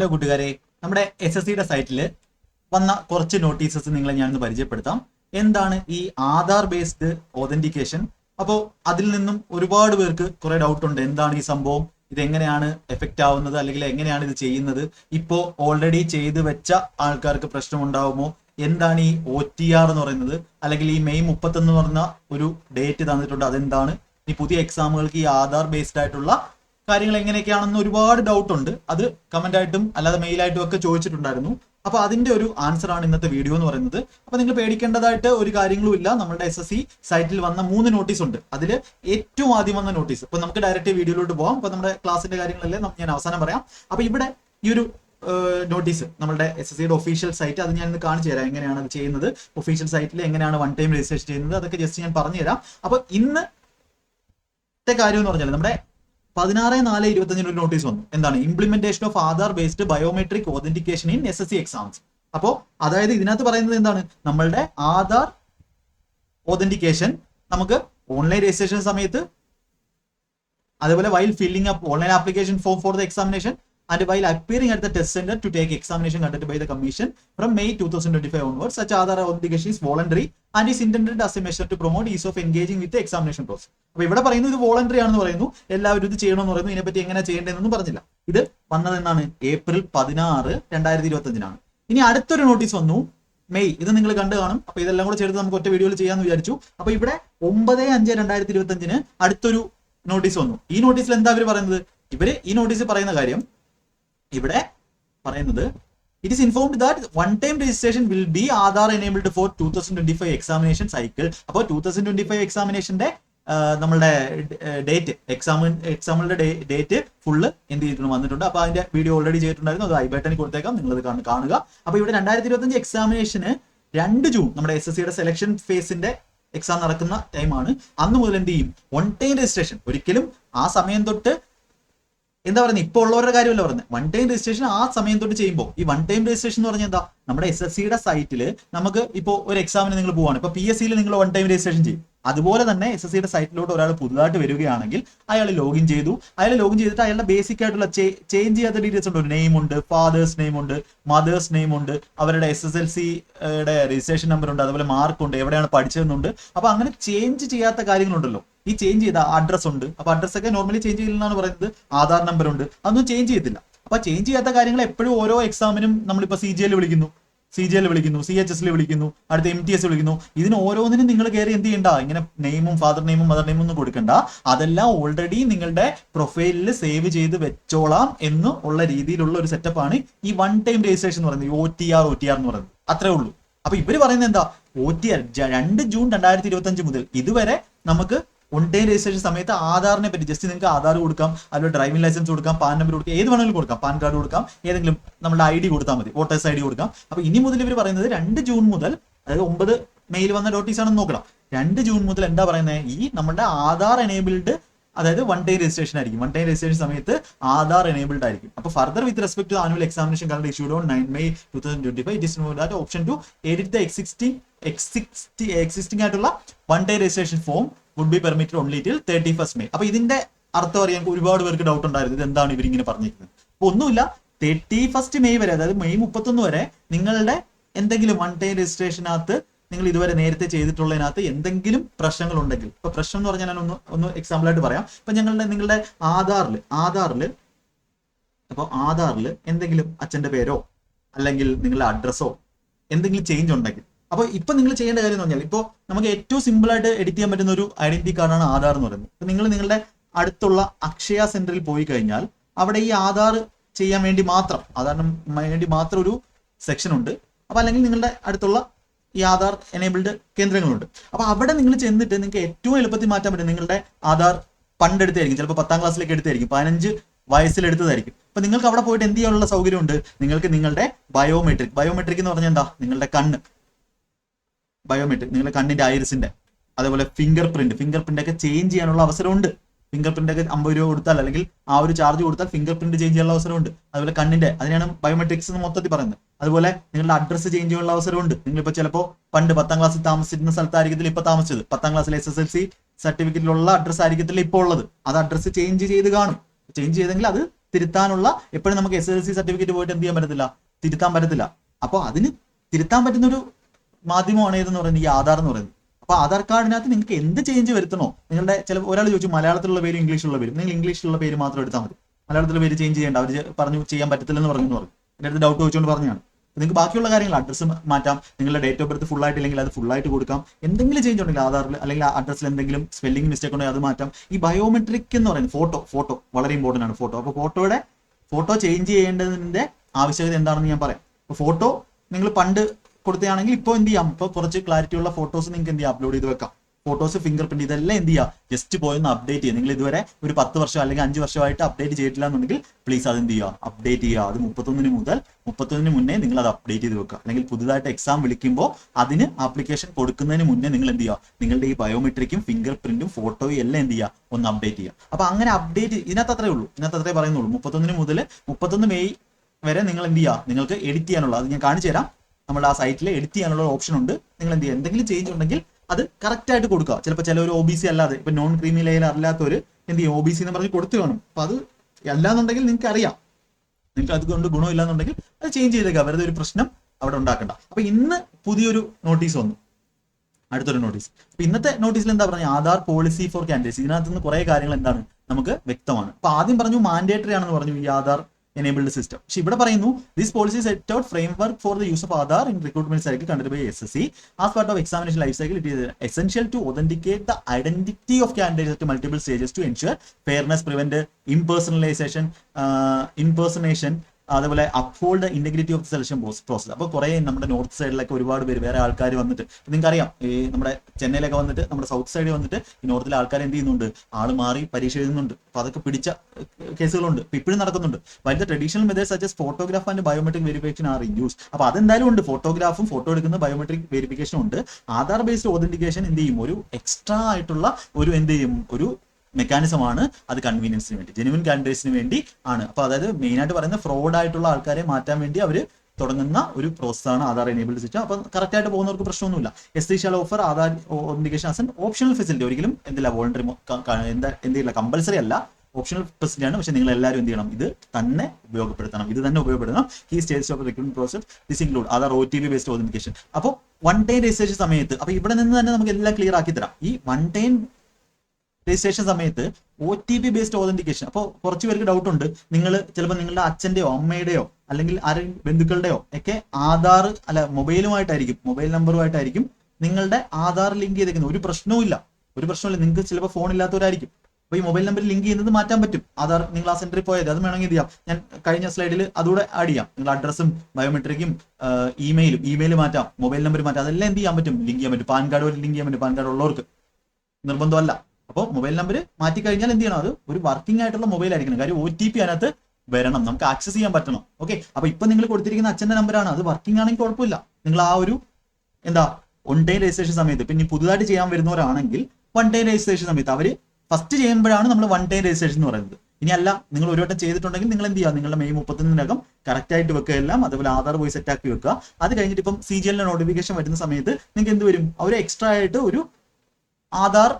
Hello കൂട്ടുകാരെ. നമ്മുടെ S S സിയുടെ സൈറ്റിൽ വന്ന കുറച്ച് നോട്ടീസസ് നിങ്ങളെ ഞാനൊന്ന് പരിചയപ്പെടുത്താം. എന്താണ് ഈ ആധാർ ബേസ്ഡ് ഓതന്റിക്കേഷൻ അപ്പോൾ അതിൽ നിന്നും ഒരുപാട് പേർക്ക് കുറെ ഡൗട്ട് ഉണ്ട്. എന്താണ് ഈ സംഭവം? ഇത് എങ്ങനെയാണ് എഫക്റ്റ് ആവുന്നത്? അല്ലെങ്കിൽ എങ്ങനെയാണ് ഇത് ചെയ്യുന്നത്? ഇപ്പോ ഓൾറെഡി ചെയ്ത് വെച്ച ആൾക്കാർക്ക് പ്രശ്നമുണ്ടാവുമോ? എന്താണ് ഈ ഒ ടി ആർ എന്ന് പറയുന്നത്? അല്ലെങ്കിൽ ഈ മെയ് മുപ്പത്തൊന്ന് പറഞ്ഞ ഒരു ഡേറ്റ് തന്നിട്ടുണ്ട്. അതെന്താണ്? ഈ പുതിയ എക്സാമുകൾക്ക് ഈ ആധാർ ബേസ്ഡ് ആയിട്ടുള്ള കാര്യങ്ങൾ എങ്ങനെയൊക്കെയാണെന്ന് ഒരുപാട് ഡൗട്ട് ഉണ്ട്. അത് കമന്റ് ആയിട്ടും അല്ലാതെ മെയിലായിട്ടും ഒക്കെ ചോദിച്ചിട്ടുണ്ടായിരുന്നു. അപ്പൊ അതിന്റെ ഒരു ആൻസർ ആണ് ഇന്നത്തെ വീഡിയോ എന്ന് പറയുന്നത്. അപ്പൊ നിങ്ങൾ പേടിക്കേണ്ടതായിട്ട് ഒരു കാര്യങ്ങളും ഇല്ല. നമ്മുടെ എസ് എസ് സി സൈറ്റിൽ വന്ന മൂന്ന് നോട്ടീസ് ഉണ്ട്. അതിൽ ഏറ്റവും ആദ്യം വന്ന നോട്ടീസ് ഇപ്പൊ നമുക്ക് ഡയറക്റ്റ് വീഡിയോയിലോട്ട് പോകാം അപ്പൊ നമ്മുടെ ക്ലാസ്സിന്റെ കാര്യങ്ങളല്ലേ ഞാൻ അവസാനം പറയാം. അപ്പൊ ഇവിടെ ഈ ഒരു നോട്ടീസ് നമ്മുടെ എസ് എസ് സിയുടെ ഒഫീഷ്യൽ സൈറ്റ് അത് ഞാൻ ഇന്ന് കാണിച്ചു തരാം. എങ്ങനെയാണ് അത് ചെയ്യുന്നത്? ഒഫീഷ്യൽ സൈറ്റിൽ എങ്ങനെയാണ് വൺ ടൈം രജിസ്ട്രേഷൻ ചെയ്യുന്നത്? അതൊക്കെ ജസ്റ്റ് ഞാൻ പറഞ്ഞുതരാം. അപ്പൊ ഇന്ന് കാര്യം എന്ന് പറഞ്ഞാൽ നമ്മുടെ പതിനാറ് നാല് ഇരുപത്തഞ്ചിന് ഒരു നോട്ടീസ് വന്നു. എന്താണ്? Implementation of Aadhaar based biometric authentication in S S C exams അപ്പോ അതായത് ഇതിനകത്ത് പറയുന്നത് എന്താണ്? നമ്മളുടെ ആധാർ ഓതന്റിക്കേഷൻ നമുക്ക് ഓൺലൈൻ രജിസ്ട്രേഷൻ സമയത്ത് അതേപോലെ while filling up online application form for the examination appearing at the test centre to take examination conduct by the commission from May two thousand twenty five onward such Aadhaar authentication is voluntary and is intended as a measure to promote is of engaging with examination process അപ്പൊ ഇവിടെ പറയുന്നു ഇത് voluntary ആണെന്ന് പറയുന്നു. എല്ലാവരും ഇത് ചെയ്യണമെന്ന് പറയുന്നു. ഇതിനെപ്പറ്റി എങ്ങനെ ചെയ്യേണ്ടതെന്നൊന്നും പറഞ്ഞില്ല. ഇത് വന്നത് എന്നാണ് ഏപ്രിൽ പതിനാറ് രണ്ടായിരത്തി ഇരുപത്തി അഞ്ചിനാണ് ഇനി അടുത്തൊരു നോട്ടീസ് വന്നു. മെയ് ഇത് നിങ്ങൾ കണ്ടു കാണും. അപ്പൊ ഇതെല്ലാം കൂടെ ചേർത്ത് നമുക്ക് ഒറ്റ വീഡിയോയിൽ ചെയ്യാമെന്ന് വിചാരിച്ചു. അപ്പൊ ഇവിടെ ഒമ്പത് അഞ്ച് രണ്ടായിരത്തി ഇരുപത്തി അഞ്ചിന് അടുത്തൊരു നോട്ടീസ് വന്നു. ഈ നോട്ടീസിൽ എന്താ അവർ പറയുന്നത്? ഇവർ ഈ നോട്ടീസിൽ പറയുന്ന കാര്യം ഇവിടെ പറയുന്നത് it is informed that one time registration will be Aadhaar enabled for two thousand twenty five examination cycle അപ്പോൾ ടൂ തൗസൻഡ് ട്വന്റി ഫൈവ് എക്സാമിനേഷന്റെ നമ്മളുടെ ഡേറ്റ് എക്സാം എക്സാമുകളുടെ ഡേറ്റ് ഫുള്ള് എന്ത് ചെയ്തിട്ടുണ്ട് വന്നിട്ടുണ്ട്. അപ്പൊ അതിന്റെ വീഡിയോ ഓൾറെഡി ചെയ്തിട്ടുണ്ടായിരുന്നു. അത് ഐ ബട്ടണിൽ കൊടുത്തേക്കാം. നിങ്ങൾ അത് കാണുക. അപ്പൊ ഇവിടെ രണ്ടായിരത്തി ഇരുപത്തഞ്ച് എക്സാമിനേഷന് രണ്ട് ജൂൺ നമ്മുടെ എസ് എസ് സിയുടെ സെലക്ഷൻ ഫേസിന്റെ എക്സാം നടക്കുന്ന ടൈമാണ് അന്ന് മുതൽ എന്ത് ചെയ്യും? വൺ ടൈം രജിസ്ട്രേഷൻ ഒരിക്കലും ആ സമയം തൊട്ട് എന്താ പറയുന്നത് ഇപ്പോൾ ഉള്ളവരുടെ കാര്യമല്ല പറഞ്ഞത് വൺ ടൈം രജിസ്ട്രേഷൻ ആ സമയം തൊട്ട് ചെയ്യുമ്പോൾ ഈ വൺ ടൈം രജിസ്ട്രേഷൻ എന്ന് പറഞ്ഞാൽ എന്താ? നമ്മുടെ എസ് എസ് സിയുടെ സൈറ്റിൽ നമുക്ക് ഇപ്പോൾ ഒരു എക്സാമിന് നിങ്ങൾ പോവാണ്. ഇപ്പൊ പി എസ് സിയിൽ നിങ്ങൾ വൺ ടൈം രജിസ്ട്രേഷൻ ചെയ്യും. അതുപോലെ തന്നെ എസ് എസ് സിയുടെ സൈറ്റിലോട്ട് ഒരാൾ പുതുതായിട്ട് വരികയാണെങ്കിൽ അയാൾ ലോഗിൻ ചെയ്തു. അയാൾ ലോഗിൻ ചെയ്തിട്ട് അയാളുടെ ബേസിക് ആയിട്ടുള്ള ചേഞ്ച് ചെയ്യാത്ത ഡീറ്റെയിൽസ് ഉണ്ട്? നെയിം ഉണ്ട് ഫാദേഴ്സ് നെയിം ഉണ്ട് മദേഴ്സ് നെയിം ഉണ്ട് അവരുടെ എസ് എസ് എൽ സിയുടെ രജിസ്ട്രേഷൻ നമ്പർ ഉണ്ട് അതുപോലെ മാർക്ക് ഉണ്ട് എവിടെയാണ് പഠിച്ചതെന്നുണ്ട്. അപ്പൊ അങ്ങനെ ചേഞ്ച് ചെയ്യാത്ത കാര്യങ്ങളുണ്ടല്ലോ. ഈ ചേഞ്ച് ചെയ്ത അഡ്രസ് ഉണ്ട്. അപ്പൊ അഡ്രസ് ഒക്കെ നോർമലി ചേഞ്ച് ചെയ്യില്ലെന്നാണ് പറയുന്നത്. ആധാർ നമ്പർ ഉണ്ട്. അതൊന്നും ചേഞ്ച് ചെയ്യത്തില്ല. അപ്പൊ ചേഞ്ച് ചെയ്യാത്ത കാര്യങ്ങൾ എപ്പോഴും ഓരോ എക്സാമിനും നമ്മളിപ്പോ സി ജി എൽ വിളിക്കുന്നു. സി ജി എൽ വിളിക്കുന്നു സി എച്ച് എസിൽ വിളിക്കുന്നു അടുത്ത എം ടി എസ് വിളിക്കുന്നു. ഇതിന് ഓരോന്നിനും നിങ്ങൾ കയറി എന്ത് ചെയ്യണ്ട? ഇങ്ങനെ നെയിമും ഫാദർ നെയിമും മദർ നെയിമും ഒന്നും കൊടുക്കണ്ട. അതെല്ലാം ഓൾറെഡി നിങ്ങളുടെ പ്രൊഫൈലിൽ സേവ് ചെയ്ത് വെച്ചോളാം എന്ന് ഉള്ള രീതിയിലുള്ള ഒരു സെറ്റപ്പാണ് ഈ വൺ ടൈം രജിസ്ട്രേഷൻ എന്ന് പറയുന്നത് O T R O T R എന്ന് പറയുന്നത്. അത്രേ ഉള്ളൂ. അപ്പൊ ഇവർ പറയുന്നത് എന്താ? ഒ ടി ആർ രണ്ട് ജൂൺ രണ്ടായിരത്തി ഇരുപത്തി അഞ്ച് മുതൽ ഇതുവരെ നമുക്ക് വൺ ടൈം രജിസ്ട്രേഷൻ സമയത്ത് ആധാറിനെ പറ്റി ജസ്റ്റ് നിങ്ങൾക്ക് ആധാർ കൊടുക്കാം അല്ലെങ്കിൽ ഡ്രൈവിംഗ് ലൈസൻസ് കൊടുക്കാം പാൻ നമ്പർ കൊടുക്കാം ഏത് വേണമെങ്കിലും കൊടുക്കാം പാൻ കാർഡ് കൊടുക്കാം ഏതെങ്കിലും നമ്മുടെ ഐ ഡി കൊടുത്താൽ മതി വോട്ടേഴ്സ് ഐ ഡി കൊടുക്കാം. അപ്പൊ ഇനി മുതൽ ഇവർ പറയുന്നത് രണ്ട് ജൂൺ മുതൽ അതായത് ഒമ്പത് മെയിൽ വന്ന നോട്ടീസ് ആണെന്ന് നോക്കണം. രണ്ട് ജൂൺ മുതൽ എന്താ പറയുന്നത് ഈ നമ്മുടെ ആധാർ എനേബിൾഡ് അതായത് വൺ ഡേ രജിസ്ട്രേഷൻ ആയിരിക്കും. വൺ ഡേ രജിസ്ട്രേഷൻ സമയത്ത് ആധാർ എനേബിൾഡ് ആയിരിക്കും. അപ്പൊ further with respect to annual examination current issued on nine May two thousand twenty five it is that option to edit the existing existing existing ആയിട്ടുള്ള one day registration form would be permitted only till thirty first May അപ്പൊ ഇതിന്റെ അർത്ഥം അറിയാൻ ഒരുപാട് പേർക്ക് doubt ഉണ്ടായിരുന്നു. ഇത് എന്താണ് ഇവർ ഇങ്ങനെ പറഞ്ഞിരിക്കുന്നത്? അപ്പൊ ഒന്നുമില്ല. തേർട്ടി ഫസ്റ്റ് മെയ് വരെ അതായത് മെയ് മുപ്പത്തൊന്ന് വരെ നിങ്ങളുടെ എന്തെങ്കിലും വൺ ടൈം രജിസ്ട്രേഷനകത്ത് നിങ്ങൾ ഇതുവരെ നേരത്തെ ചെയ്തിട്ടുള്ളതിനകത്ത് എന്തെങ്കിലും പ്രശ്നങ്ങൾ ഉണ്ടെങ്കിൽ ഇപ്പൊ പ്രശ്നം എന്ന് പറഞ്ഞാൽ ഒന്ന് ഒന്ന് എക്സാമ്പിൾ ആയിട്ട് പറയാം. ഇപ്പൊ ഞങ്ങളുടെ നിങ്ങളുടെ ആധാറിൽ ആധാറിൽ അപ്പോൾ ആധാറിൽ എന്തെങ്കിലും അച്ഛന്റെ പേരോ അല്ലെങ്കിൽ നിങ്ങളുടെ അഡ്രസ്സോ എന്തെങ്കിലും ചേഞ്ച് ഉണ്ടെങ്കിൽ അപ്പോൾ ഇപ്പൊ നിങ്ങൾ ചെയ്യേണ്ട കാര്യം എന്ന് പറഞ്ഞാൽ ഇപ്പോൾ നമുക്ക് ഏറ്റവും സിമ്പിൾ ആയിട്ട് എഡിറ്റ് ചെയ്യാൻ പറ്റുന്ന ഒരു ഐഡന്റിറ്റി കാർഡാണ് ആധാർ എന്ന് പറയുന്നത്. അപ്പോൾ നിങ്ങൾ നിങ്ങളുടെ അടുത്തുള്ള അക്ഷയ സെന്ററിൽ പോയി കഴിഞ്ഞാൽ അവിടെ ഈ ആധാർ ചെയ്യാൻ വേണ്ടി മാത്രം ആധാറിന് വേണ്ടി മാത്രം ഒരു സെക്ഷൻ ഉണ്ട്. അപ്പൊ അല്ലെങ്കിൽ നിങ്ങളുടെ അടുത്തുള്ള ഈ ആധാർ എനേബിൾഡ് കേന്ദ്രങ്ങളുണ്ട്. അപ്പൊ അവിടെ നിങ്ങൾ ചെന്നിട്ട് നിങ്ങൾക്ക് ഏറ്റവും എളുപ്പത്തിൽ മാറ്റാൻ പറ്റും നിങ്ങളുടെ ആധാർ പണ്ട് എടുത്തായിരിക്കും ചിലപ്പോൾ പത്താം ക്ലാസ്സിലേക്ക് എടുത്തായിരിക്കും. പതിനഞ്ച് വയസ്സിൽ എടുത്തതായിരിക്കും. അപ്പൊ നിങ്ങൾക്ക് അവിടെ പോയിട്ട് എന്ത് ചെയ്യാനുള്ള സൗകര്യമുണ്ട്? നിങ്ങൾക്ക് നിങ്ങളുടെ ബയോമെട്രിക് ബയോമെട്രിക് എന്ന് പറഞ്ഞാൽ എന്താ? നിങ്ങളുടെ കണ്ണ്. ബയോമെട്രിക് നിങ്ങളുടെ കണ്ണിന്റെ ഐറിസിന്റെ അതേപോലെ ഫിംഗർ പ്രിന്റ് ഫിംഗർ പ്രിന്റ് ഒക്കെ ചേഞ്ച് ചെയ്യാനുള്ള അവസരമുണ്ട്. ഫിംഗർ പ്രിന്റ് ഒക്കെ അമ്പത് രൂപ കൊടുത്താൽ അല്ലെങ്കിൽ ആ ഒരു ചാർജ് കൊടുത്താൽ ഫിംഗർ പ്രിന്റ് ചേഞ്ച് ചെയ്യാനുള്ള അവസരമുണ്ട്. അതുപോലെ കണ്ണിന്റെ അതിനാണ് ബയോമെട്രിക്സ് എന്ന് മൊത്തത്തിൽ പറയുന്നത്. അതുപോലെ നിങ്ങളുടെ അഡ്രസ്സ് ചേഞ്ച് ചെയ്യാനുള്ള അവസരമുണ്ട്. നിങ്ങളിപ്പോ ചിലപ്പോൾ പണ്ട് പത്താം ക്ലാസ്സിൽ താമസിച്ചിരുന്ന സ്ഥലത്തായിരിക്കത്തില്ല ഇപ്പൊ താമസിച്ചത്. പത്താം ക്ലാസ്സിലെ എസ് എസ് എൽ സി സർട്ടിഫിക്കറ്റിലുള്ള അഡ്രസ്സ് ആയിരിക്കത്തില്ല ഇപ്പോൾ ഉള്ളത്. അത് അഡ്രസ്സ് ചേഞ്ച് ചെയ്ത് കാണും. ചേഞ്ച് ചെയ്തെങ്കിൽ അത് തിരുത്താനുള്ള എപ്പോഴും നമുക്ക് എസ് എൽ സി സർട്ടിഫിക്കറ്റ് പോയിട്ട് എന്ത് ചെയ്യാൻ പറ്റത്തില്ല? തിരുത്താൻ പറ്റത്തില്ല. അപ്പോൾ അതിന് തിരുത്താൻ പറ്റുന്ന ഒരു മാധ്യമമാണ് ഏതെന്ന് പറയുന്നത് ഈ ആധാർ എന്ന് പറയുന്നത്. അപ്പൊ ആധാർ കാർഡിനകത്ത് നിങ്ങൾക്ക് എന്ത് ചേഞ്ച് വരുത്തണോ? നിങ്ങളുടെ ചില ഒരാൾ ചോദിച്ചു മലയാളത്തിലുള്ള പേര് ഇംഗ്ലീഷിലുള്ള പേര്. നിങ്ങൾ ഇംഗ്ലീഷിലുള്ള പേര് മാത്രം എടുത്താൽ മതി. മലയാളത്തിലുള്ള പേര് ചേഞ്ച് ചെയ്യേണ്ട. അവർ പറഞ്ഞു ചെയ്യാൻ പറ്റത്തില്ലെന്ന് പറഞ്ഞു പറഞ്ഞു. എന്റെ അടുത്ത് ഡൗട്ട് ചോദിച്ചുകൊണ്ട് പറഞ്ഞാണ് നിങ്ങൾക്ക് ബാക്കിയുള്ള കാര്യങ്ങൾ അഡ്രസ്സ് മാറ്റാം. നിങ്ങളുടെ ഡേറ്റ് ഓഫ് ബർത്ത് ഫുൾ ആയിട്ടില്ലെങ്കിൽ അത് ഫുൾ ആയിട്ട് കൊടുക്കാം. എന്തെങ്കിലും ചേഞ്ച് ഉണ്ടെങ്കിൽ ആധാറിൽ അല്ലെങ്കിൽ അഡ്രസ്സിൽ എന്തെങ്കിലും സ്പെല്ലിംഗ് മിസ്റ്റേക്ക് ഉണ്ടെങ്കിൽ അത് മാറ്റാം. ഈ ബയോമെട്രിക് എന്ന് പറയുന്നത് ഫോട്ടോ ഫോട്ടോ വളരെ ഇമ്പോർട്ടന്റ് ആണ് ഫോട്ടോ അപ്പോൾ ഫോട്ടോയുടെ ഫോട്ടോ ചേഞ്ച് ചെയ്യേണ്ടതിന്റെ ആവശ്യകത എന്താണെന്ന് ഞാൻ പറയാം. അപ്പോൾ ഫോട്ടോ നിങ്ങൾ പണ്ട് കൊടുത്തതാണെങ്കിൽ ഇപ്പോൾ എന്ത് ചെയ്യാം? ഇപ്പോൾ കുറച്ച് ക്ലാരിറ്റി ഉള്ള ഫോട്ടോസ് നിങ്ങൾക്ക് എന്ത് ചെയ്യാം? അപ്ലോഡ് ചെയ്ത് വെക്കാം. ഫോട്ടോസ് ഫിംഗർ പ്രിന്റ് ഇതെല്ലാം എന്ത് ചെയ്യുക ജസ്റ്റ് പോയി ഒന്ന് അപ്ഡേറ്റ് ചെയ്യുക. നിങ്ങൾ ഇതുവരെ ഒരു പത്ത് വർഷം അല്ലെങ്കിൽ അഞ്ച് വർഷമായിട്ട് അപ്ഡേറ്റ് ചെയ്തിട്ടില്ല എന്നുണ്ടെങ്കിൽ പ്ലീസ് അത് എന്ത് ചെയ്യുക? അപ്ഡേറ്റ് ചെയ്യുക. അത് മുപ്പത്തൊന്നിന് മുതൽ മുപ്പത്തൊന്നിന് മുന്നേ നിങ്ങൾ അത് അപ്ഡേറ്റ് ചെയ്ത് വെക്കുക. അല്ലെങ്കിൽ പുതുതായിട്ട് എക്സാം വിളിക്കുമ്പോൾ അതിന് ആപ്ലിക്കേഷൻ കൊടുക്കുന്നതിന് മുന്നേ നിങ്ങൾ എന്ത് ചെയ്യുക? നിങ്ങളുടെ ഈ ബയോമെട്രിക്കും ഫിംഗർ പ്രിന്റും ഫോട്ടോയും എല്ലാം എന്ത് ചെയ്യുക? ഒന്ന് അപ്ഡേറ്റ് ചെയ്യുക. അപ്പൊ അങ്ങനെ അപ്ഡേറ്റ് ഇതിനകത്ത് അത്രേ ഉള്ളൂ. ഇതിനകത്ത് അത്രേ പറയുന്നുള്ളൂ. മുപ്പത്തൊന്നിന് മുതൽ മുപ്പത്തൊന്ന് മെയ് വരെ നിങ്ങൾ എന്ത് ചെയ്യുക? നിങ്ങൾക്ക് എഡിറ്റ് ചെയ്യാനുള്ള അത് ഞാൻ കാണിച്ചു തരാം. നമ്മുടെ ആ സൈറ്റിൽ എഡിറ്റ് ചെയ്യാനുള്ള ഓപ്ഷൻ ഉണ്ട്. നിങ്ങൾ എന്ത് ചെയ്യുക എന്തെങ്കിലും ചേഞ്ച് ഉണ്ടെങ്കിൽ അത് കറക്റ്റ് ആയിട്ട് കൊടുക്കുക. ചിലപ്പോൾ ചില ഒരു ഒ ബി സി അല്ലാതെ ഇപ്പൊ നോൺ ക്രീമി ലെയർ അല്ലാത്തവർ എന്ത് ചെയ്യും? ഒ ബി സി എന്ന് പറഞ്ഞ് കൊടുത്തു കാണും. അപ്പൊ അത് അല്ലാന്നുണ്ടെങ്കിൽ നിങ്ങൾക്ക് അറിയാം. നിങ്ങൾക്ക് അതുകൊണ്ട് ഗുണമില്ലാന്നുണ്ടെങ്കിൽ അത് ചേഞ്ച് ചെയ്തേക്കാം വെറുതെ ഒരു പ്രശ്നം അവിടെ ഉണ്ടാക്കണ്ട. അപ്പൊ ഇന്ന് പുതിയൊരു നോട്ടീസ് വന്നു. അടുത്തൊരു നോട്ടീസ് അപ്പൊ ഇന്നത്തെ നോട്ടീസിൽ എന്താ പറഞ്ഞ? ആധാർ പോളിസി ഫോർ കാൻഡിഡേറ്റ്സ് ഇതിനകത്ത് നിന്ന് കുറെ കാര്യങ്ങൾ എന്താണ്? നമുക്ക് വ്യക്തമാണ്. അപ്പൊ ആദ്യം പറഞ്ഞു മാൻഡേറ്ററി ആണെന്ന് പറഞ്ഞു ഈ ആധാർ എനേബിൾഡ് സിസ്റ്റം പക്ഷെ ഇവിടെ പറയുന്നു this policy set out framework for the use of Aadhaar in recruitment cycle conducted by S S C as part of examination life cycle it is essential to authenticate the identity of candidates at multiple stages to ensure fairness prevent impersonalisation impersonation അതുപോലെ uphold integrity of selection process അപ്പോൾ കുറെ നമ്മുടെ north സൈഡിലൊക്കെ ഒരുപാട് പേര് വേറെ ആൾക്കാർ വന്നിട്ട് നിങ്ങൾക്ക് അറിയാം ഈ നമ്മുടെ ചെന്നൈയിലൊക്കെ വന്നിട്ട് നമ്മുടെ സൗത്ത് സൈഡിൽ വന്നിട്ട് ഈ നോർത്തിലെ ആൾക്കാർ എന്ത് ചെയ്യുന്നുണ്ട്? ആൾ മാറി പരീക്ഷ എഴുതുന്നുണ്ട്. അപ്പൊ അതൊക്കെ പിടിച്ച കേസുകളുണ്ട്. ഇപ്പൊ ഇപ്പോഴും നടക്കുന്നുണ്ട്. The traditional method such photograph and biometric verification are use അപ്പൊ അതെന്തായാലും ഉണ്ട്. ഫോട്ടോഗ്രാഫും ഫോട്ടോ എടുക്കുന്ന ബയോമെട്രിക് വെരിഫിക്കേഷനും ഉണ്ട്. ആധാർ ബേസ്ഡ് ഓതന്റിക്കേഷൻ എന്ത് ചെയ്യും? ഒരു എക്സ്ട്രാ ആയിട്ടുള്ള ഒരു എന്ത് ചെയ്യും? ഒരു മെക്കാനിസം ആണ് അത് കൺവീനിയൻസിന് വേണ്ടി ജെനുവിൻ കാൻഡിഡേറ്റ്സിന് വേണ്ടി ആണ്. അപ്പൊ അതായത് മെയിൻ ആയിട്ട് പറയുന്ന ഫ്രോഡ് ആയിട്ടുള്ള ആൾക്കാരെ മാറ്റാൻ വേണ്ടി അവർ തുടങ്ങുന്ന ഒരു പ്രോസസ് ആണ് ആധാർ എനേബിൾഡ് സിസ്റ്റം അപ്പൊ കറക്റ്റ് ആയിട്ട് പോകുന്നവർക്ക് പ്രശ്നമൊന്നുമില്ല. S T shall offer Aadhaar authentication as optional facility ഒരിക്കലും എന്തില്ല വോളണ്ടറി എന്താ എന്തില്ല കമ്പൽസറി അല്ല. ഓപ്ഷണൽ ഫെസിലിറ്റി ആണ്. പക്ഷെ നിങ്ങൾ എല്ലാവരും എന്ത് ചെയ്യണം? ഇത് തന്നെ ഉപയോഗപ്പെടുത്തണം. ഇത് തന്നെ ഉപയോഗപ്പെടുത്തണം. ഈ stage of recruitment process this include Aadhaar O T P based authentication അപ്പോൾ വൺ ടൈം രജിസ്ട്രേഷൻ സമയത്ത് അപ്പൊ ഇവിടെ നിന്ന് തന്നെ നമുക്ക് എല്ലാം ക്ലിയർ ആക്കി തരാം. ഈ വൺ ടൈം രജിസ്ട്രേഷൻ സമയത്ത് O T P based authentication അപ്പോൾ കുറച്ച് പേർക്ക് ഡൗട്ട് ഉണ്ട്. നിങ്ങൾ ചിലപ്പോൾ നിങ്ങളുടെ അച്ഛന്റെയോ അമ്മയുടെയോ അല്ലെങ്കിൽ ആരെങ്കിലും ബന്ധുക്കളുടെയോ ഒക്കെ ആധാർ അല്ല മൊബൈലുമായിട്ടായിരിക്കും മൊബൈൽ നമ്പറുമായിട്ടായിരിക്കും നിങ്ങളുടെ ആധാർ ലിങ്ക് ചെയ്തേക്കുന്നത്. ഒരു പ്രശ്നവും ഇല്ല. ഒരു പ്രശ്നമില്ല നിങ്ങൾക്ക് ചിലപ്പോൾ ഫോൺ ഇല്ലാത്തവരായിരിക്കും. അപ്പോൾ ഈ മൊബൈൽ നമ്പർ ലിങ്ക് ചെയ്യുന്നത് മാറ്റാൻ പറ്റും. ആധാർ നിങ്ങൾ ആ സെന്ററിൽ പോയത് അത് വേണമെങ്കിൽ ചെയ്യാം? ഞാൻ കഴിഞ്ഞ സ്ലൈഡിൽ അതുകൂടെ ആഡ് ചെയ്യാം. നിങ്ങൾ അഡ്രസ്സും ബയോമെട്രിക്കും ഇമെയിലും ഇമെയിൽ മാറ്റാം. മൊബൈൽ നമ്പർ മാറ്റാം. അതെല്ലാം എന്ത് ചെയ്യാൻ പറ്റും? ലിങ്ക് ചെയ്യാൻ പറ്റും. പാൻ കാർഡ് വരെ ലിങ്ക് ചെയ്യാൻ പറ്റും. പാൻ കാർഡ് ഉള്ളവർക്ക്. നിർബന്ധമല്ല. അപ്പോൾ മൊബൈൽ നമ്പർ മാറ്റി കഴിഞ്ഞാൽ എന്ത് ചെയ്യണം? അത് ഒരു വർക്കിംഗ് ആയിട്ടുള്ള മൊബൈൽ ആയിരിക്കണം. കാര്യം ഒ ടി പി അതിനകത്ത് വരണം. നമുക്ക് ആക്സസ് ചെയ്യാൻ പറ്റണം. ഓക്കെ അപ്പൊ ഇപ്പൊ നിങ്ങൾ കൊടുത്തിരിക്കുന്ന അച്ഛന്റെ നമ്പറാണ് അത് വർക്കിംഗ് ആണെങ്കിൽ കുഴപ്പമില്ല. നിങ്ങൾ ആ ഒരു എന്താ വൺ ഡേ രജിസ്ട്രേഷൻ സമയത്ത് പിന്നെ പുതുതായിട്ട് ചെയ്യാൻ വരുന്നവരാണെങ്കിൽ വൺ ഡേ രജിസ്ട്രേഷൻ സമയത്ത് അവർ ഫസ്റ്റ് ചെയ്യുമ്പോഴാണ് നമ്മൾ വൺ ഡേ രജിസ്ട്രേഷൻ എന്ന് പറയുന്നത്. ഇനി അല്ല നിങ്ങൾ ഒരു വട്ടം ചെയ്തിട്ടുണ്ടെങ്കിൽ നിങ്ങൾ എന്ത് ചെയ്യുക? നിങ്ങളുടെ മെയ് മുപ്പത്തൊന്നിനകം കറക്റ്റ് ആയിട്ട് വെക്കുക എല്ലാം അതുപോലെ ആധാർ പോയി സെറ്റ് ആക്കി വെക്കുക. അത് കഴിഞ്ഞിട്ട് ഇപ്പം സി ജി എല്ലിന്റെ നോട്ടിഫിക്കേഷൻ വരുന്ന സമയത്ത് നിങ്ങൾക്ക് എന്ത് വരും? അവർ എക്സ്ട്രാ ആയിട്ട് ഒരു Aadhaar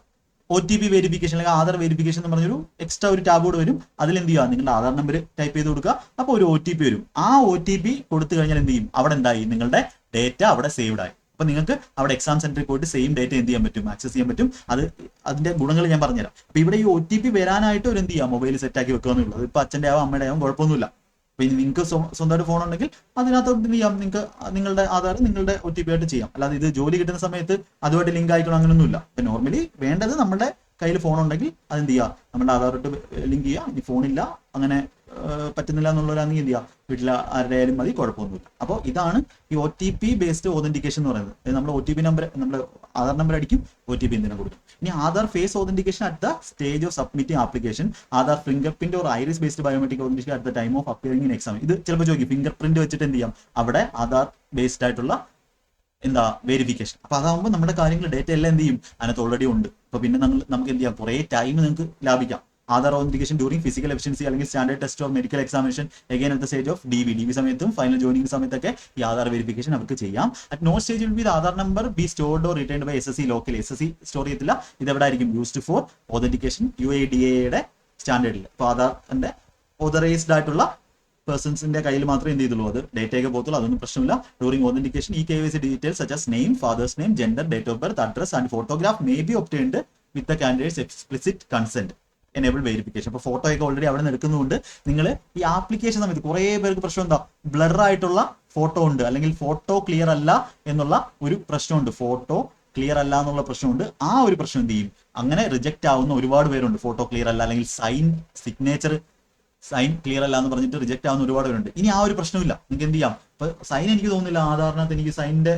O T P verification അല്ലെങ്കിൽ ആധാർ വെരിഫിക്കേഷൻ എന്ന് പറഞ്ഞൊരു എക്സ്ട്രാ ഒരു ടാബ് കൂടെ വരും. അതിൽ എന്ത് ചെയ്യുക? നിങ്ങളുടെ ആധാർ നമ്പർ ടൈപ്പ് ചെയ്ത് കൊടുക്കുക. അപ്പോൾ ഒരു ഒ ടി പി വരും. ആ ഒ ടി പി കൊടുത്തു കഴിഞ്ഞാൽ എന്ത് ചെയ്യും? അവിടെ എന്തായി? നിങ്ങളുടെ ഡേറ്റ അവിടെ സേവ്ഡ് ആയി. അപ്പൊ നിങ്ങൾക്ക് അവിടെ എക്സാം സെന്ററിൽ പോയിട്ട് സെയിം ഡേറ്റ എന്ത് ചെയ്യാൻ പറ്റും? ആക്സസ് ചെയ്യാൻ പറ്റും. അത് അതിന്റെ ഗുണങ്ങൾ ഞാൻ പറഞ്ഞുതരാം. അപ്പൊ ഇവിടെ ഈ ഒ ടി പി വരാനായിട്ട് ഒരു എന്ത് ചെയ്യാം മൊബൈൽ സെറ്റ് ആക്കി വെക്കുക എന്നുള്ളത് ഇപ്പൊ അച്ഛന്റെ ആവും അമ്മയുടെ ആവും കുഴപ്പമൊന്നുമില്ല. ഇനി നിങ്ങൾക്ക് സ്വ- സ്വന്തമായിട്ട് ഫോൺ ഉണ്ടെങ്കിൽ അതിനകത്ത് എന്ത് ചെയ്യാം? നിങ്ങൾക്ക് നിങ്ങളുടെ ആധാർ നിങ്ങളുടെ ഒ ടി പി ആയിട്ട് ചെയ്യാം. അല്ലാതെ ഇത് ജോലി കിട്ടുന്ന സമയത്ത് അതുമായിട്ട് ലിങ്ക് ആയിക്കണം? അങ്ങനെയൊന്നുമില്ല ഇപ്പൊ നോർമലി വേണ്ടത് നമ്മുടെ കയ്യിൽ ഫോൺ ഉണ്ടെങ്കിൽ അതെന്ത് ചെയ്യുക നമ്മുടെ ആധാറായിട്ട് ലിങ്ക് ചെയ്യുക ഇനി ഫോണില്ല അങ്ങനെ പറ്റുന്നില്ല എന്നുള്ളവരാണെങ്കിൽ എന്ത് ചെയ്യുക വീട്ടിൽ ആരുടെ ആയാലും മതി കുഴപ്പമൊന്നുമില്ല. അപ്പോൾ ഇതാണ് ഈ O T P based authentication എന്ന് പറയുന്നത്. നമ്മൾ ഒ ടി പി നമ്പർ നമ്മൾ ആധാർ നമ്പർ അടിക്കും ഒ ടി പി എന്തിനാ കൊടുക്കും. ഇനി Aadhaar face authentication at the stage of submitting application Aadhaar fingerprint or iris based biometric authentication at the time of appearing in exam ഇത് ചിലപ്പോൾ ചോദിക്കും finger print വെച്ചിട്ട് എന്ത് ചെയ്യാം അവിടെ ആധാർ ബേസ്ഡ് ആയിട്ടുള്ള എന്താ വെരിഫിക്കേഷൻ അപ്പൊ അതാകുമ്പോൾ നമ്മുടെ കാര്യങ്ങൾ ഡേറ്റ എല്ലാം എന്ത് ചെയ്യും അതിനകത്ത് ഓൾറെഡി ഉണ്ട്. അപ്പൊ പിന്നെ നമ്മൾ നമുക്ക് എന്ത് ചെയ്യാം? കുറേ ടൈം നിങ്ങൾക്ക് ലാഭിക്കാം. Aadhaar authentication during physical efficiency അല്ലെങ്കിൽ standard test of medical examination again at the stage of D V D V സമയത്തും ഫൈനൽ ജോയിനിങ് സമയത്തൊക്കെ ഈ ആധാർ വെരിഫിക്കേഷൻ അവർക്ക് ചെയ്യാം. At no stage will be Aadhaar number be stored or return by S S C local S S C store ചെയ്യത്തില്ല. ഇത് എവിടെ ആയിരിക്കും used for authentication U A D എയുടെ സ്റ്റാൻഡേർഡിൽ അപ്പോൾ ആധാറിന്റെ ഓതറൈസ്ഡ് ആയിട്ടുള്ള പേഴ്സൺസിന്റെ കയ്യിൽ മാത്രമേ എന്ത് ചെയ്തുള്ളൂ? അത് ഡേറ്റയൊക്കെ പോകത്തുള്ളൂ. അതൊന്നും പ്രശ്നമില്ല. ഡ്യൂറിംഗ് ഓതന്റിക്കേഷൻ ഈ K Y C details such as name father's name gender date of birth address and photograph may be obtained with the candidate's explicit consent enable verification അപ്പോൾ ഫോട്ടോ ഒക്കെ ഓൾറെഡി അവിടെ നിന്ന് എടുക്കുന്നതുകൊണ്ട് നിങ്ങൾ ഈ ആപ്ലിക്കേഷൻ സമയത്ത് കുറേ പേർക്ക് പ്രശ്നം എന്താ? ബ്ലർ ആയിട്ടുള്ള ഫോട്ടോ ഉണ്ട്. അല്ലെങ്കിൽ ഫോട്ടോ ക്ലിയർ അല്ല എന്നുള്ള ഒരു പ്രശ്നമുണ്ട്. ഫോട്ടോ ക്ലിയർ അല്ല എന്നുള്ള പ്രശ്നമുണ്ട്. ആ ഒരു പ്രശ്നം എന്ത് ചെയ്യും? അങ്ങനെ റിജക്റ്റ് ആവുന്ന ഒരുപാട് പേരുണ്ട്. ഫോട്ടോ ക്ലിയർ അല്ല. അല്ലെങ്കിൽ സൈൻ സിഗ്നേച്ചർ സൈൻ ക്ലിയർ അല്ല എന്ന് പറഞ്ഞിട്ട് റിജക്റ്റ് ആവുന്ന ഒരുപാട് പേരുണ്ട്. ഇനി ആ ഒരു പ്രശ്നമില്ല നിങ്ങൾക്ക് എന്ത് ചെയ്യാം? ഇപ്പൊ സൈൻ എനിക്ക് തോന്നുന്നില്ല. ആധാറിനകത്ത് എനിക്ക് സൈനിന്റെ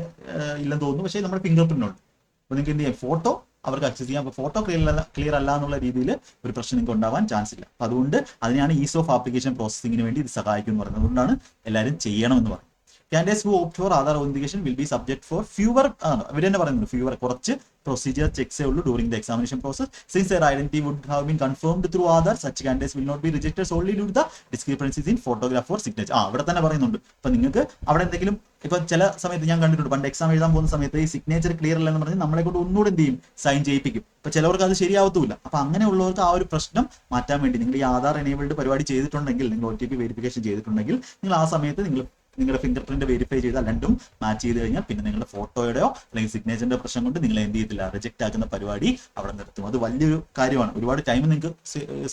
ഇല്ലെന്ന് തോന്നുന്നു. പക്ഷേ നമ്മുടെ ഫിംഗർ പ്രിന്റ് ഉണ്ട്. അപ്പൊ നിങ്ങൾക്ക് എന്ത് ചെയ്യാം? ഫോട്ടോ അവർക്ക് അക്സസ് ചെയ്യാം. അപ്പോൾ ഫോട്ടോ ക്ലിയർ അല്ല ക്ലിയർ അല്ല എന്നുള്ള രീതിയിൽ ഒരു പ്രശ്നം നിങ്ങൾക്ക് ഉണ്ടാവാൻ ചാൻസ് ഇല്ല. അപ്പൊ അതുകൊണ്ട് അതിനാണ് ഈസ് ഓഫ് ആപ്ലിക്കേഷൻ പ്രോസസ്സിങ്ങിന് വേണ്ടി ഇത് സഹായിക്കും എന്ന് പറയുന്നത്. അതുകൊണ്ടാണ് എല്ലാവരും ചെയ്യണമെന്ന് പറയുന്നത്. Candidates who opt for Aadhaar authentication will be subject for fewer ആണ്. ഇവർ തന്നെ പറയുന്നുണ്ട് ഫ്യൂവർ കുറച്ച് പ്രൊസീജിയർ ചെക്സേ ഉള്ളൂ during the examination process since their identity would have been confirmed through Aadhaar such candidates will not be rejected solely due the discrepancies in photograph for signature ആ അവിടെ തന്നെ പറയുന്നുണ്ട്. ഇപ്പൊ നിങ്ങൾക്ക് അവിടെ എന്തെങ്കിലും ഇപ്പൊ ചില സമയത്ത് ഞാൻ കണ്ടിട്ടുണ്ട് പണ്ട് എക്സാം എഴുതാൻ പോകുന്ന സമയത്ത് ഈ സിഗ്നേച്ചർ ക്ലിയർ അല്ലെന്ന് പറഞ്ഞ് നമ്മളെ കൊണ്ട് ഒന്നുകൂടെ എന്ത് ചെയ്യും? സൈൻ ചെയ്യിപ്പിക്കും. ഇപ്പൊ ചിലവർക്ക് അത് ശരിയാവത്തുമില്ല. അപ്പൊ അങ്ങനെയുള്ളവർക്ക് ആ ഒരു പ്രശ്നം മാറ്റാൻ വേണ്ടി നിങ്ങൾ ഈ ആധാർ എനേബിൾഡ് പരിപാടി ചെയ്തിട്ടുണ്ടെങ്കിൽ നിങ്ങൾ ഒ ടി പി വെരിഫിക്കേഷൻ ചെയ്തിട്ടുണ്ടെങ്കിൽ നിങ്ങൾ ആ സമയത്ത് നിങ്ങൾ നിങ്ങളുടെ ഫിംഗർ പ്രിന്റ് വെരിഫൈ ചെയ്താൽ രണ്ടും മാച്ച് ചെയ്ത് കഴിഞ്ഞാൽ പിന്നെ നിങ്ങളുടെ ഫോട്ടോയുടെയോ അല്ലെങ്കിൽ സിഗ്നേച്ചറിന്റെ പ്രശ്നം കൊണ്ട് നിങ്ങൾ എന്ത് ചെയ്തില്ല റിജക്ട് ആക്കുന്ന പരിപാടി അവിടെ നിർത്തും. അത് വലിയൊരു കാര്യമാണ്. ഒരുപാട് ടൈം നിങ്ങൾക്ക്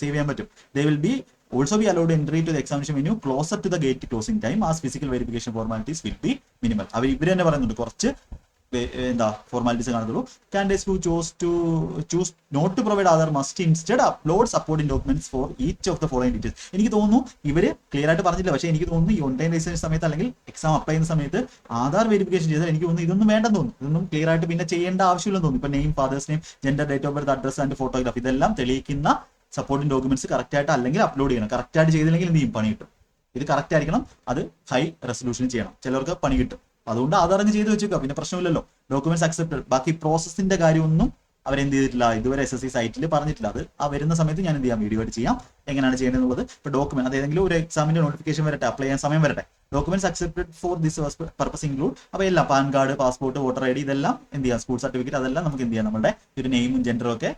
സേവ് ചെയ്യാൻ പറ്റും. They will be also be allowed entry to examination venue closer to the gate closing time as physical verification formalities will be minimum അവർ ഇവർ തന്നെ പറയുന്നുണ്ട്. കുറച്ച് എന്താ ഫോർമാലിറ്റീസ് കാണത്തുള്ളൂ. Candidates who chose to choose not to provide Aadhaar must instead upload supporting documents for each of the following details എനിക്ക് തോന്നുന്നു ഇവർ clear ആയിട്ട് പറഞ്ഞില്ല പക്ഷേ എനിക്ക് തോന്നുന്നു ഈ ഓൺലൈൻ രജിസ്ട്രേഷൻ സമയത്ത് അല്ലെങ്കിൽ എക്സാം അപ്ലൈ ചെയ്യുന്ന സമയത്ത് ആധാർ വെരിഫിക്കേഷൻ ചെയ്താൽ എനിക്ക് തോന്നുന്നു ഇതൊന്നും വേണ്ടെന്ന് തോന്നുന്നു. ഇതൊന്നും ക്ലിയർ ആയിട്ട് പിന്നെ ചെയ്യേണ്ട ആവശ്യമില്ലെന്ന് തോന്നുന്നു. ഇപ്പൊ name father's name gender date of birth address and photograph ഇതെല്ലാം തെളിയിക്കുന്ന സപ്പോർട്ടിംഗ് ഡോക്യുമെന്റ്സ് കറക്റ്റ് ആയിട്ട് അല്ലെങ്കിൽ അപ്ലോഡ് ചെയ്യണം. കറക്റ്റ് ആയിട്ട് ചെയ്തില്ലെങ്കിൽ എന്ത് ചെയ്യും? പണി കിട്ടും. ഇത് കറക്റ്റ് ആയിരിക്കണം. അത് ഹൈ റെസൊല്യൂഷൻ ചെയ്യണം. ചിലർക്ക് പണി കിട്ടും. അതുകൊണ്ട് അങ്ങ് ചെയ്ത് വെച്ചേക്കുക പിന്നെ പ്രശ്നമില്ലല്ലോ. ഡോക്യുമെന്റ്സ് അക്സെപ്റ്റഡ് ബാക്കി പ്രോസസ്സിന്റെ കാര്യമൊന്നും അവരെന്ത് ചെയ്തിട്ടില്ല. ഇതുവരെ എസ് എസ് സി സൈറ്റിൽ പറഞ്ഞിട്ടില്ല. അത് ആ വരുന്ന സമയത്ത് ഞാൻ എന്ത് ചെയ്യാം? വീഡിയോ ആയിട്ട് ചെയ്യാം. എങ്ങനെയാണ് ചെയ്യുന്നത് എന്നുള്ളത് ഇപ്പൊ ഡോക്യുമെന്റ് ഏതെങ്കിലും ഒരു എക്സാമിന്റെ നോട്ടിഫിക്കേഷൻ വരട്ടെ. അപ്ലൈ ചെയ്യാൻ സമയം വരട്ടെ. Documents accepted for this purpose include അപ്പോൾ എല്ലാം PAN card passport voter I D ഇതെല്ലാം എന്ത് ചെയ്യാം? സ്കൂൾ സർട്ടിഫിക്കറ്റ് അതെല്ലാം നമുക്ക് എന്ത് ചെയ്യാം? നമ്മുടെ ഒരു നെയിമും ജെൻഡറും ഒക്കെ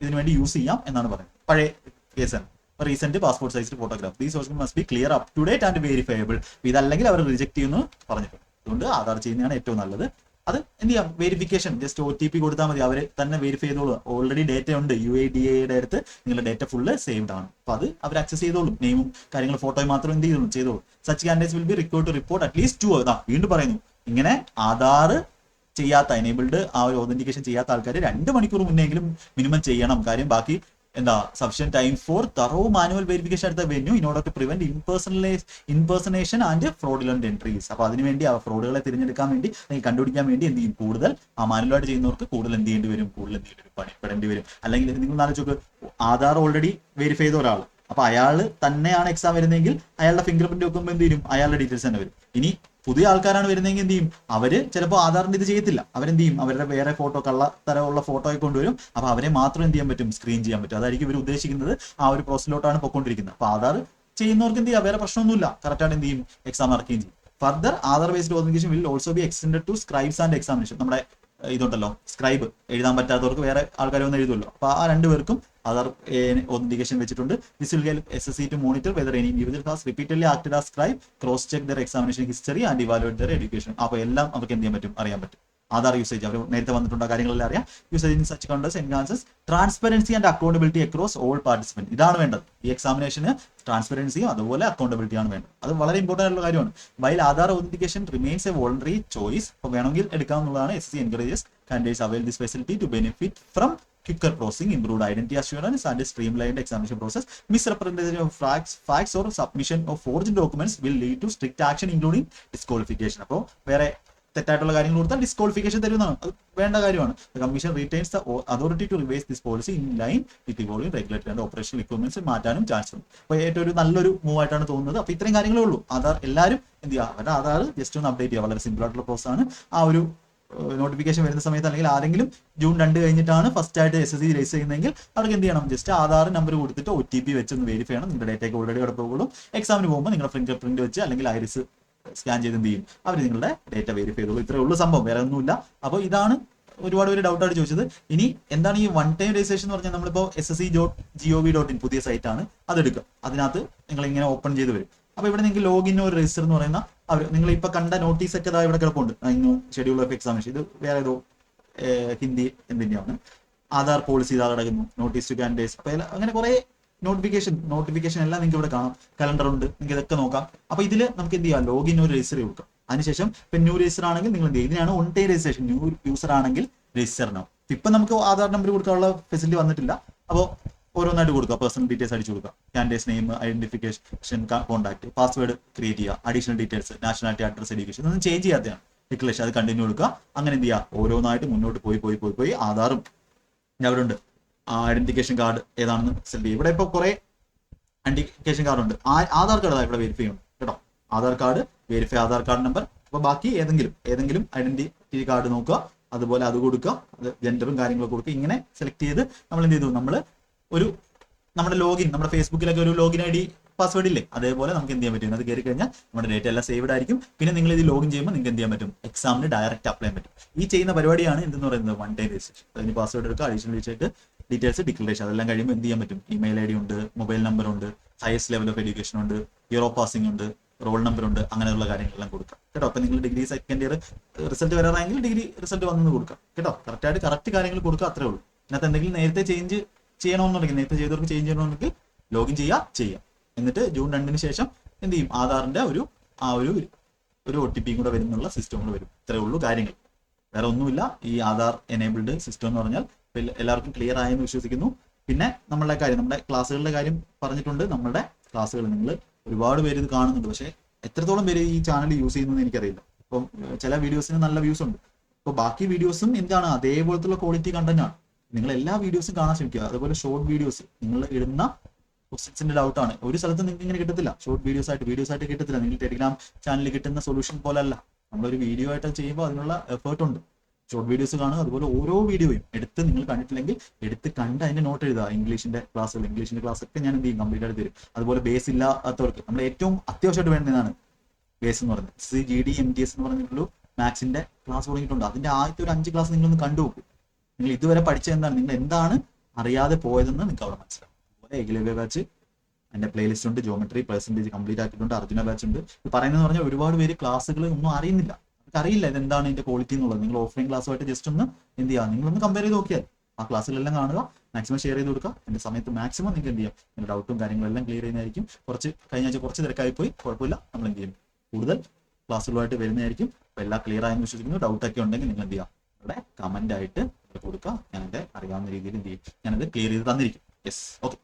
ഇതിനു വേണ്ടി യൂസ് ചെയ്യാം എന്നാണ് പറയുന്നത്. പഴയ കേസാണ് recent passport size photograph these document must be clear up to date and verifiable ഇതല്ലെങ്കിൽ അവർ റിജക്ട് ചെയ്യുന്നു പറഞ്ഞിട്ടുണ്ട്. അതുകൊണ്ട് ആധാർ ചെയ്യുന്നതാണ് ഏറ്റവും നല്ലത്. അത് എന്ത് ചെയ്യാം? Verification just O T P കൊടുത്താൽ മതി. അവർ തന്നെ വെരിഫൈ ചെയ്തോളൂ. ഓൾറെഡി ഡേറ്റ ഉണ്ട്. യു ഐ ഡി എയുടെ അടുത്ത് നിങ്ങളുടെ ഡേറ്റ ഫുള്ള് സേവ്ഡ് ആണ്. അപ്പൊ അത് അവർ ആക്സസ് ചെയ്തോളും. നെയിമും കാര്യങ്ങളും ഫോട്ടോയും മാത്രം എന്ത് ചെയ്തോളും. ചെയ്തോളൂ such candidates will be required to report at least to അതാ വീണ്ടും പറയുന്നു. ഇങ്ങനെ ആധാർ ചെയ്യാത്ത എനേബിൾഡ് ആ ഒരു ഒതന്റിക്കേഷൻ ചെയ്യാത്ത ആൾക്കാർ രണ്ട് മണിക്കൂർ മുന്നെങ്കിലും മിനിമം ചെയ്യണം. കാര്യം ബാക്കി എന്താ sufficient time for thorough manual verification എടുത്ത venue in order to prevent impersonalise impersonation and fraudulent entries അപ്പൊ അതിനുവേണ്ടി ആ ഫ്രോഡുകളെ തിരഞ്ഞെടുക്കാൻ വേണ്ടി അല്ലെങ്കിൽ കണ്ടുപിടിക്കാൻ വേണ്ടി എന്ത് ചെയ്യും? കൂടുതൽ ആ മാനുവലായിട്ട് ചെയ്യുന്നവർക്ക് കൂടുതൽ എന്ത് ചെയ്യേണ്ടി വരും? കൂടുതൽ എന്ത് ചെയ്യേണ്ടി വരും? പണിപ്പെടേണ്ടി വരും. അല്ലെങ്കിൽ നിങ്ങൾ ആലോചിച്ച് ആധാർ ഓൾറെഡി വെരിഫൈ ചെയ്ത ഒരാൾ അപ്പൊ അയാൾ തന്നെയാണ് എക്സാം വരുന്നതെങ്കിൽ അയാളുടെ ഫിംഗർ പ്രിന്റ് വെക്കുമ്പോൾ എന്ത് ചെയ്യും? അയാളുടെ ഡീറ്റെയിൽസ് തന്നെ വരും. ഇനി പുതിയ ആൾക്കാരാണ് വരുന്നതെങ്കിൽ എന്ത് ചെയ്യും? അവർ ചിലപ്പോൾ ആധാറിന്റെ ഇത് ചെയ്യത്തില്ല. അവരെന്ത് ചെയ്യും? അവരുടെ വേറെ ഫോട്ടോ കള്ള തരമുള്ള ഫോട്ടോ ഒക്കെ കൊണ്ടുവരും. അപ്പൊ അവരെ മാത്രം എന്ത് ചെയ്യാൻ പറ്റും? സ്ക്രീൻ ചെയ്യാൻ പറ്റും. അതായിരിക്കും ഇവർ ഉദ്ദേശിക്കുന്നത്. ആ ഒരു പ്രോസസ്സിലോട്ടാണ് പൊയ്ക്കൊണ്ടിരിക്കുന്നത്. അപ്പൊ ആധാർ ചെയ്യുന്നവർക്ക് എന്ത് ചെയ്യാം? വേറെ പ്രശ്നമൊന്നുമില്ല. കറക്റ്റായിട്ട് എന്ത് ചെയ്യും? എക്സാം ഇറക്കുകയും ചെയ്യും. Further Aadhaar based authentication will also be extend to scribes and examination നമ്മുടെ ഇതുണ്ടല്ലോ സ്ക്രൈബ് എഴുതാൻ പറ്റാത്തവർക്ക് വേറെ ആൾക്കാർ വന്ന് എഴുതുമല്ലോ. അപ്പൊ ആ രണ്ടുപേർക്കും ആധാർ ഒതന്റിക്കേഷൻ വെച്ചിട്ടുണ്ട്. This will S S C to monitor whether any individual class repeatedly acted ആ scribe cross check their examination history and evaluate their education അപ്പൊ എല്ലാം അവർക്ക് എന്ത് ചെയ്യാൻ പറ്റും? അറിയാൻ പറ്റും. ആധാർ യൂസേജ് അവർ നേരത്തെ വന്നിട്ടുള്ള കാര്യങ്ങളെല്ലാം അറിയാം. Usage in such contexts enhances transparency and accountability across all participant ഇതാണ് വേണ്ടത്. ഈ എക്സാമിനേഷന് ട്രാൻസ്പെറൻസിയും അതുപോലെ അക്കൗണ്ടബിലിറ്റിയാണ് വേണ്ടത്. അത് വളരെ ഇമ്പോർട്ടന്റ് ആയിട്ടുള്ള കാര്യമാണ്. While Aadhaar authentication remains a voluntary choice അപ്പോൾ വേണമെങ്കിൽ എടുക്കാവുന്നതാണ് S C encourages candidates avail this facility to benefit from quicker processing processing, identity assurance and streamline examination process mis Misrepresentation of facts, facts or submission of forge documents will lead to strict action including disqualification അപ്പോൾ വേറെ തെറ്റായിട്ടുള്ള കാര്യങ്ങൾ കൊടുത്താൽ disqualification തരുന്നതാണ്. അത് വേണ്ട കാര്യമാണ്. Commission retains the authority to revise this policy in line with evolving regulatory and operation equipments മാറ്റാനും ചാൻസ് ഉണ്ട്. അപ്പോൾ ഏറ്റവും ഒരു നല്ലൊരു മൂവ് ആയിട്ടാണ് തോന്നുന്നത്. അപ്പോൾ ഇത്രയും കാര്യങ്ങളേ ഉള്ളൂ. ആധാർ എല്ലാവരും എന്ത് ചെയ്യുക അവരുടെ ആധാർ ജസ്റ്റ് ഒന്ന് അപ്ഡേറ്റ് ചെയ്യുക. വളരെ സിമ്പിൾ ആയിട്ടുള്ള പ്രോസസ് ആണ്. ആ ഒരു നോട്ടിഫിക്കേഷൻ വരുന്ന സമയത്ത് അല്ലെങ്കിൽ ആരെങ്കിലും ജൂൺ രണ്ട് കഴിഞ്ഞിട്ടാണ് ഫസ്റ്റ് ആയിട്ട് എസ് എസ് സി രജിസ്റ്റർ ചെയ്യുന്നതെങ്കിൽ അവർക്ക് എന്ത് ചെയ്യണം? ജസ്റ്റ് ആധാർ നമ്പർ കൊടുത്തിട്ട് ഒ ടി പി വെച്ച് ഒന്ന് വെരിഫൈ ചെയ്യണം. നിങ്ങളുടെ ഡേറ്റയ്ക്ക് ഓൾറെഡി അവിടെ പോകുള്ളൂ. എക്സാമിന് പോകുമ്പോൾ നിങ്ങളുടെ ഫിംഗർ പ്രിന്റ് വെച്ച് അല്ലെങ്കിൽ ഐറിസ് സ്കാൻ ചെയ്ത് എന്ത് ചെയ്യും? അവർ നിങ്ങളുടെ ഡേറ്റ വെരിഫൈ ചെയ്തോളൂ. ഇത്രയേ ഉള്ളൂ സംഭവം. വേറെ ഒന്നുമില്ല. അപ്പോൾ ഇതാണ് ഒരുപാട് പേര് ഡൗട്ട് ആയിട്ട് ചോദിച്ചത്. ഇനി എന്താണ് ഈ വൺ ടൈം രജിസ്ട്രേഷൻ എന്ന് പറഞ്ഞാൽ നമ്മളിപ്പോൾ S S C dot G O V dot in പുതിയ സൈറ്റ് ആണ്. അതെടുക്കുക. അതിനകത്ത് നിങ്ങൾ ഇങ്ങനെ ഓപ്പൺ ചെയ്ത് വരും. അപ്പൊ ഇവിടെ നിങ്ങൾക്ക് ലോഗിൻ ഒരു രജിസ്റ്റർ എന്ന് പറയുന്ന അവർ നിങ്ങൾ ഇപ്പൊ കണ്ട നോട്ടീസ് ഒക്കെ ഇവിടെ കിടപ്പുണ്ട്. ഷെഡ്യൂൾ ഓഫ് എക്സാമിനേഷൻ ഇത് വേറെ ഏതോ ഹിന്ദി എന്തിന്റെയാണ്. ആധാർ പോളിസി ഇതാ കിടക്കുന്നു. നോട്ടീസ് ടു അപ്പൊ അങ്ങനെ കുറെ നോട്ടിഫിക്കേഷൻ നോട്ടിഫിക്കേഷൻ എല്ലാം നിങ്ങൾക്ക് ഇവിടെ കാണാം. കലണ്ടർ ഉണ്ട് നിങ്ങൾക്ക് ഇതൊക്കെ നോക്കാം. അപ്പൊ ഇതിൽ നമുക്ക് എന്ത് ചെയ്യാം? ലോഗിൻ ഒരു രജിസ്റ്റർ കൊടുക്കാം. അതിനുശേഷം ഇപ്പൊ ന്യൂ രജിസ്റ്റർ ആണെങ്കിൽ നിങ്ങൾ എന്ത് ചെയ്യും? ഇതിനാണ് one time registration new user ആണെങ്കിൽ രജിസ്റ്ററിനാവും ഇപ്പൊ നമുക്ക് ആധാർ നമ്പർ കൊടുക്കാനുള്ള ഫെസിലിറ്റി വന്നിട്ടില്ല. അപ്പോൾ ഓരോന്നായിട്ട് കൊടുക്കുക പേഴ്സണൽ ഡീറ്റെയിൽസ് അടിച്ചു കൊടുക്കുക candidate's name identification contact password create ചെയ്യുക. Additional details nationality address education ഒന്നും ചേഞ്ച് ചെയ്യാത്തതാണ്. ഡിക്ലേഷൻ അത് കണ്ടിന്യൂ കൊടുക്കുക. അങ്ങനെ എന്ത് ചെയ്യുക? ഓരോന്നായിട്ട് മുന്നോട്ട് പോയി പോയി പോയി പോയി ആധാറും. അവിടെ ഉണ്ട്. ഐഡന്റിഫിക്കേഷൻ കാർഡ് ഏതാണെന്ന് സെലക്ട് ചെയ്യും. ഇവിടെ ഇപ്പോൾ കുറെ ഐഡന്റിഫിക്കേഷൻ കാർഡ് ഉണ്ട്. ആധാർ കാർഡ് ഇവിടെ വെരിഫൈ ഉണ്ട് കേട്ടോ? Aadhaar card verify Aadhaar card number അപ്പൊ ബാക്കി ഏതെങ്കിലും ഏതെങ്കിലും ഐഡന്റിറ്റി കാർഡ് നോക്കുക. അതുപോലെ അത് കൊടുക്കുക. അത് ജെൻഡറും കാര്യങ്ങളൊക്കെ കൊടുക്കുക. ഇങ്ങനെ സെലക്ട് ചെയ്ത് നമ്മൾ എന്ത് ചെയ്തു? നമ്മൾ ഒരു നമ്മുടെ ലോഗിൻ നമ്മുടെ ഫേസ്ബുക്കിലൊക്കെ ഒരു ലോഗിൻ ഐ ഡി പാസ്വേഡ് ഇല്ലേ? അതേപോലെ നമുക്ക് എന്ത് ചെയ്യാൻ പറ്റും? അത് കയറി കഴിഞ്ഞാൽ നമ്മുടെ ഡേറ്റ എല്ലാം സേവ്ഡ് ആയിരിക്കും. പിന്നെ നിങ്ങൾ ഇത് ലോഗിൻ ചെയ്യുമ്പോൾ നിങ്ങൾക്ക് എന്ത് ചെയ്യാൻ പറ്റും? എക്സാമിന് ഡയറക്റ്റ് അപ്ലൈ ചെയ്യാൻ പറ്റും. ഈ ചെയ്യുന്ന പരിപാടിയാണ് എന്തെന്ന് പറയുന്നത്? വൺ ഡേ രജിസ്ട്രേഷൻ അതിന് പാസ്വേഡ് എടുക്കുക അഡീഷണൽ വെച്ചിട്ട് ഡീറ്റെയിൽസ് ഡിക്ലറേഷൻ അതെല്ലാം കഴിയുമ്പോൾ എന്ത് ചെയ്യാൻ പറ്റും? ഇമെയിൽ ഐ ഡി ഉണ്ട് മൊബൈൽ നമ്പർ ഉണ്ട് ഹയസ്റ്റ് ലെവൽ ഓഫ് എഡ്യൂക്കേഷൻ ഉണ്ട് ഓഫ് പാസിംഗ് ഉണ്ട് റോൾ നമ്പർ ഉണ്ട് അങ്ങനെയുള്ള കാര്യങ്ങളെല്ലാം കൊടുക്കാം. കേട്ടോ? അപ്പൊ നിങ്ങൾ ഡിഗ്രി സെക്കൻഡ് ഇയർ റിസൾട്ട് വരാറായെങ്കിൽ ഡിഗ്രി റിസൾട്ട് വന്നു കൊടുക്കാം. കേട്ടോ? കറക്റ്റ് ആയിട്ട് കറക്റ്റ് കാര്യങ്ങൾ കൊടുക്കുക അത്രേ ഉള്ളൂ. ഇതിനകത്ത് എന്തെങ്കിലും നേരത്തെ ചേഞ്ച് ചെയ്യണമെന്നുണ്ടെങ്കിൽ നേരത്തെ ചെയ്തവർക്ക് ചേഞ്ച് ചെയ്യണമെന്നുണ്ടെങ്കിൽ ലോഗിൻ ചെയ്യുക ചെയ്യാം. എന്നിട്ട് ജൂൺ രണ്ടിന് ശേഷം എന്ത് ചെയ്യും? ആധാറിന്റെ ഒരു ആ ഒരു ഒരു ഒ ടി പിയും കൂടെ വരുന്നുള്ള സിസ്റ്റം കൂടെ വരും. ഇത്രേ ഉള്ളൂ കാര്യങ്ങൾ. വേറെ ഒന്നുമില്ല. ഈ ആധാർ എനേബിൾഡ് സിസ്റ്റം എന്ന് പറഞ്ഞാൽ എല്ലാവർക്കും ക്ലിയർ ആയെന്ന് വിശ്വസിക്കുന്നു. പിന്നെ നമ്മളുടെ കാര്യം നമ്മുടെ ക്ലാസ്സുകളുടെ കാര്യം പറഞ്ഞിട്ടുണ്ട്. നമ്മുടെ ക്ലാസ്സുകൾ നിങ്ങൾ ഒരുപാട് പേര് ഇത് കാണുന്നുണ്ട്. പക്ഷേ എത്രത്തോളം പേര് ഈ ചാനൽ യൂസ് ചെയ്യുന്നതെന്ന് എനിക്കറിയില്ല. ഇപ്പം ചില വീഡിയോസിന് നല്ല വ്യൂസ് ഉണ്ട്. അപ്പോൾ ബാക്കി വീഡിയോസും എന്താണ്? അതേപോലത്തുള്ള ക്വാളിറ്റി കണ്ടന്റ് ആണ്. നിങ്ങൾ എല്ലാ വീഡിയോസും കാണാൻ ശ്രമിക്കുക. അതുപോലെ ഷോർട്ട് വീഡിയോസ് നിങ്ങൾ ഇടുന്ന ക്വസ്റ്റ്യൻസിന്റെ ആണ്. ഒരു സ്ഥലത്ത് നിങ്ങൾക്ക് ഇങ്ങനെ കിട്ടത്തില്ല. ഷോർട്ട് വീഡിയോസ് ആയിട്ട് വീഡിയോസ് ആയിട്ട് കിട്ടത്തില്ല. നിങ്ങൾ ടെലിഗ്രാം ചാനലിൽ കിട്ടുന്ന സൊല്യൂഷൻ പോലല്ല. നമ്മളൊരു വീഡിയോ ആയിട്ട് ചെയ്യുമ്പോൾ അതിനുള്ള എഫേർട്ട് ഉണ്ട്. ഷോർട്ട് വീഡിയോസ് കാണുക. അതുപോലെ ഓരോ വീഡിയോയും എടുത്ത് നിങ്ങൾ കണ്ടിട്ടില്ലെങ്കിൽ എടുത്ത് കണ്ട് അതിന്റെ നോട്ട് എഴുതുക. ഇംഗ്ലീഷിന്റെ ക്ലാസ്സുകൾ ഇംഗ്ലീഷിന്റെ ക്ലാസ് ഒക്കെ ഞാൻ എന്ത് ചെയ്യും? കംപ്ലീറ്റ് ആയിട്ട് തരും അതുപോലെ ബേസ് ഇല്ലാത്തവർക്ക് നമ്മൾ ഏറ്റവും അത്യാവശ്യമായിട്ട് വേണ്ടതാണ് ബേസ് എന്ന് പറയുന്നത്. C G D M G S എന്ന് പറഞ്ഞിട്ടുള്ള മാത്സിന്റെ ക്ലാസ് തുടങ്ങിയിട്ടുണ്ട്. അതിന്റെ ആദ്യത്തെ ഒരു അഞ്ച് ക്ലാസ് നിങ്ങൾ നിങ്ങളൊന്ന് കണ്ടുപോകും നിങ്ങൾ ഇതുവരെ പഠിച്ച എന്താണ്? നിങ്ങൾ എന്താണ് അറിയാതെ പോയതെന്ന് നിങ്ങൾക്ക് അവിടെ മനസ്സിലാവും. അതുപോലെ എഗിലവേ ബാച്ച് എന്റെ പ്ലേലിസ്റ്റ് ഉണ്ട്. ജോമെട്രി പെർസെന്റേജ് കംപ്ലീറ്റ് ആക്കിയിട്ടുണ്ട്. അർജുന ബാച്ച് ഉണ്ട്. പറയുന്നത് പറഞ്ഞാൽ ഒരുപാട് പേര് ക്ലാസ്സുകൾ ഒന്നും അറിയുന്നില്ല. അറിയില്ല ഇത് എന്താണ് ഇതിന്റെ ക്വാളിറ്റി എന്നുള്ളത്. നിങ്ങൾ ഓഫ്ലൈൻ ക്ലാസ്സുമായിട്ട് ജസ്റ്റ് ഒന്ന് എന്ത് ചെയ്യുക നിങ്ങളൊന്ന് കമ്പയർ ചെയ്ത് നോക്കിയാൽ ആ ക്ലാസ്സിലെല്ലാം കാണുക. മാക്സിമം ഷെയർ ചെയ്ത് കൊടുക്കുക. എന്റെ സമയത്ത് മാക്സിമം നിങ്ങൾക്ക് എന്ത് ചെയ്യാം? നിങ്ങളുടെ ഡൗട്ടും കാര്യങ്ങളെല്ലാം ക്ലിയർ ചെയ്യുന്നതായിരിക്കും. കുറച്ച് കഴിഞ്ഞ ആഴ്ച കുറച്ച് തിരക്കായി പോയി. കുഴപ്പമില്ല. നമ്മൾ എന്ത് ചെയ്യും? കൂടുതൽ ക്ലാസ്സുകളുമായിട്ട് വരുന്നതായിരിക്കും. അപ്പോൾ എല്ലാം ക്ലിയർ ആയെന്ന് വിശ്വസിക്കുന്നു. ഡൗട്ട് ഒക്കെ ഉണ്ടെങ്കിൽ നിങ്ങൾ എന്ത് ചെയ്യാം? ഇവിടെ കമന്റ് ആയിട്ട് കൊടുക്കുക. ഞാൻ എന്റെ അറിയാവുന്ന രീതിയിൽ എന്ത് ചെയ്യും? ഞാനത് ക്ലിയർ ചെയ്ത് തന്നിരിക്കും. Yes okay